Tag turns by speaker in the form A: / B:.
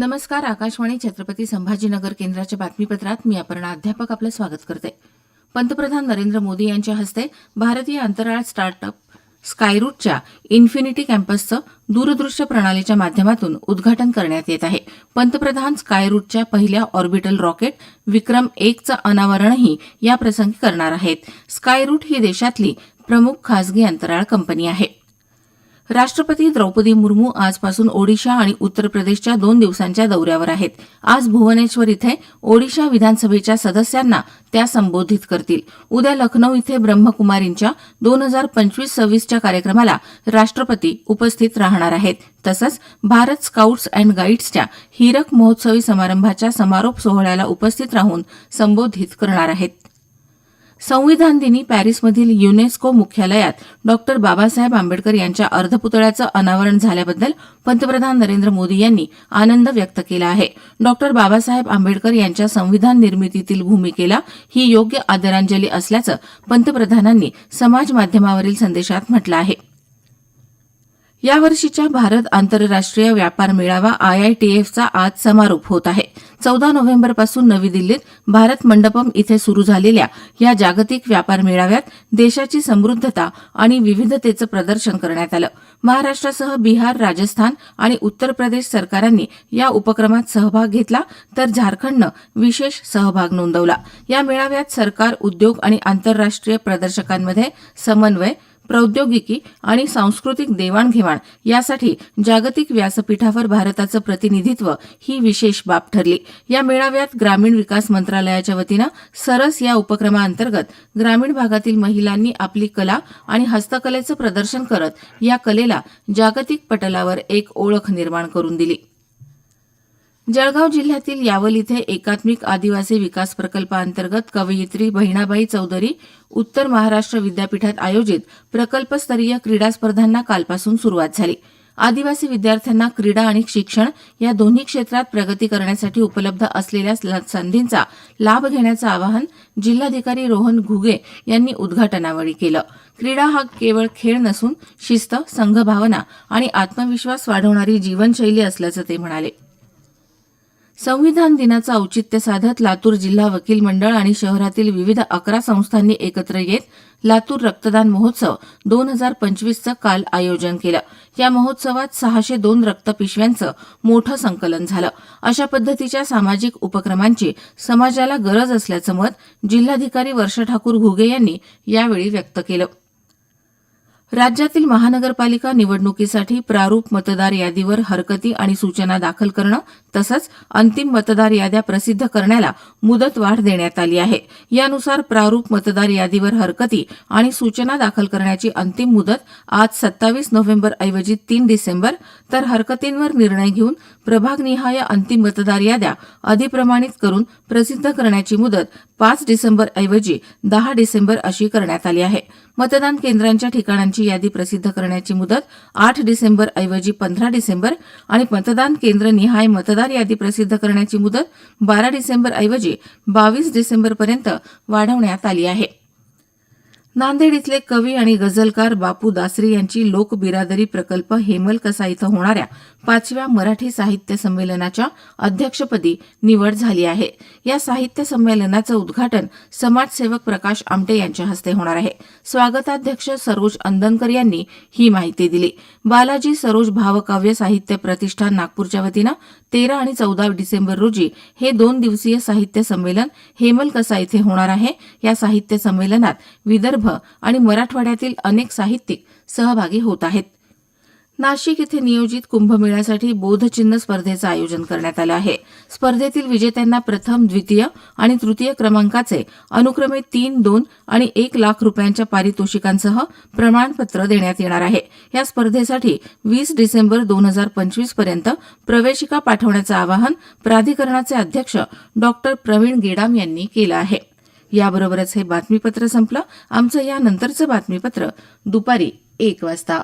A: नमस्कार आकाशवाणी छत्रपती संभाजीनगर केंद्राच्या बातमीपत्रात मी अपर्णा अध्यापक आपलं स्वागत करते. पंतप्रधान नरेंद्र मोदी यांच्या हस्ते भारतीय अंतराळ स्टार्टअप स्कायरूटच्या इन्फिनिटी कॅम्पसचं दूरदृश्य प्रणालीच्या माध्यमातून उद्घाटन करण्यात येत आहे. पंतप्रधान स्कायरूटच्या पहिल्या ऑर्बिटल रॉकेट विक्रम एकचं अनावरणही या प्रसंगी करणार आहेत. स्कायरूट ही देशातली प्रमुख खासगी अंतराळ कंपनी आहे. राष्ट्रपती द्रौपदी मुर्मू आजपासून ओडिशा आणि उत्तर प्रदेशच्या दोन दिवसांच्या दौऱ्यावर आहेत. आज भुवनेश्वर इथे ओडिशा विधानसभेच्या सदस्यांना त्या संबोधित करतील. उद्या लखनौ इथे ब्रह्मकुमारींच्या दोन हजार पंचवीस सव्वीसच्या कार्यक्रमाला राष्ट्रपती उपस्थित राहणार आहेत. तसंच भारत स्काउट्स अँड गाईड्सच्या हीरक महोत्सवी समारंभाच्या समारोप सोहळ्याला उपस्थित राहून संबोधित करणार आहेत. संविधान दिनी पॅरिसमधील युनेस्को मुख्यालयात डॉक्टर बाबासाहेब आंबेडकर यांच्या अर्धपुतळ्याचं अनावरण झाल्याबद्दल पंतप्रधान नरेंद्र मोदी यांनी आनंद व्यक्त केला आहे. डॉक्टर बाबासाहेब आंबेडकर यांच्या संविधान निर्मितीतील भूमिकेला ही योग्य आदरांजली असल्याचं पंतप्रधानांनी समाज माध्यमावरील संदेशात म्हटलं आहे. यावर्षीच्या भारत आंतरराष्ट्रीय व्यापार मेळावा आयआयटीएफचा आज समारोप होत आहे. चौदा नोव्हेंबरपासून नवी दिल्लीत भारत मंडपम इथे सुरू झालेल्या या जागतिक व्यापार मेळाव्यात देशाची समृद्धता आणि विविधतेचं प्रदर्शन करण्यात आलं. महाराष्ट्रासह बिहार राजस्थान आणि उत्तर प्रदेश सरकारांनी या उपक्रमात सहभाग घेतला तर झारखंडनं विशेष सहभाग नोंदवला. या मेळाव्यात सरकार उद्योग आणि आंतरराष्ट्रीय प्रदर्शकांमध्ये समन्वय प्रौद्योगिकी आणि सांस्कृतिक देवाणघेवाण यासाठी जागतिक व्यासपीठावर भारताचं प्रतिनिधित्व ही विशेष बाब ठरली. या मेळाव्यात ग्रामीण विकास मंत्रालयाच्या वतीनं सरस या उपक्रमाअंतर्गत ग्रामीण भागातील महिलांनी आपली कला आणि हस्तकलेचं प्रदर्शन करत या कलेला जागतिक पटलावर एक ओळख निर्माण करून दिली. जळगाव जिल्ह्यातील यावल इथे एकात्मिक आदिवासी विकास प्रकल्पाअंतर्गत कवयित्री बहिणाबाई चौधरी उत्तर महाराष्ट्र विद्यापीठात आयोजित प्रकल्पस्तरीय क्रीडा स्पर्धांना कालपासून सुरुवात झाली. आदिवासी विद्यार्थ्यांना क्रीडा आणि शिक्षण या दोन्ही क्षेत्रात प्रगती करण्यासाठी उपलब्ध असलेल्या स- संधींचा लाभ घेण्याचं आवाहन जिल्हाधिकारी रोहन घुगे यांनी उद्घाटनावेळी केलं. क्रीडा हा केवळ खेळ नसून शिस्त संघभावना आणि आत्मविश्वास वाढवणारी जीवनशैली असल्याचं ते म्हणाले. संविधान दिनाचं औचित्य साधत लातूर जिल्हा वकील मंडळ आणि शहरातील विविध अकरा संस्थांनी एकत्र येत लातूर रक्तदान महोत्सव दोन हजार पंचवीसचं काल आयोजन केलं. या महोत्सवात सहाशे दोन रक्तपिशव्यांचं मोठं संकलन झालं. अशा पद्धतीच्या सामाजिक उपक्रमांची समाजाला गरज असल्याचं मत जिल्हाधिकारी वर्षा ठाकूर घुगे यांनी यावेळी व्यक्त केलं. राज्यातील महानगरपालिका निवडणुकीसाठी प्रारूप मतदार यादीवर हरकती आणि सूचना दाखल करणं तसंच अंतिम मतदार याद्या प्रसिद्ध करण्याला मुदतवाढ देण्यात आली आहे. यानुसार प्रारूप मतदार यादीवर हरकती आणि सूचना दाखल करण्याची अंतिम मुदत आज सत्तावीस नोव्हेंबर ऐवजी तीन डिसेंबर तर हरकतींवर निर्णय घेऊन प्रभागनिहाय अंतिम मतदार याद्या अधिप्रमाणित करून प्रसिद्ध करण्याची मुदत पाच डिसेंबर ऐवजी दहा डिसेंबर अशी करण्यात आली आहे. मतदान केंद्रांच्या ठिकाणांची यादी प्रसिद्ध करण्याची मुदत आठ डिसेंबर ऐवजी पंधरा डिसेंबर आणि मतदान केंद्र निहाय मतदार यादी प्रसिद्ध करण्याची मुदत बारा डिसेंबर ऐवजी बावीस डिसेंबरपर्यंत वाढवण्यात आली आहे. नांदेड इथले कवी आणि गझलकार बापू दासरी यांची लोकबिरादरी प्रकल्प हेमलकसा इथं होणाऱ्या पाचव्या मराठी साहित्य संमेलनाच्या अध्यक्षपदी निवड झाली आहे. या साहित्य संमेलनाचं उद्घाटन समाजसेवक प्रकाश आमटे यांच्या हस्ते होणार आहे. स्वागताध्यक्ष सरोज अंदनकर यांनी ही माहिती दिली. बालाजी सरोज भावकाव्य साहित्य प्रतिष्ठान नागपूरच्या वतीनं तेरा आणि चौदा डिसेंबर रोजी हे दोन दिवसीय साहित्य संमेलन हेमलकसा इथे होणार आहे. या साहित्य संमेलनात विदर्भ आणि मराठवाड्यातील अनेक साहित्यिक सहभागी होत आहेत. नाशिक इथे नियोजित कुंभमेळ्यासाठी बोधचिन्ह स्पर्धेचं आयोजन करण्यात आलं आहे. स्पर्धेतील विजेत्यांना प्रथम द्वितीय आणि तृतीय क्रमांकाचे अनुक्रमे तीन दोन आणि एक लाख रुपयांच्या पारितोषिकांसह प्रमाणपत्र देण्यात येणार आहे. या स्पर्धेसाठी वीस डिसेंबर दोन हजार पंचवीसपर्यंत प्रवेशिका पाठवण्याचं आवाहन प्राधिकरणाचे अध्यक्ष डॉक्टर प्रवीण गेडाम यांनी केलं आहे. याबरोबरच हे बातमीपत्र संपलं. आमचं यानंतरचं बातमीपत्र दुपारी एक वाजता.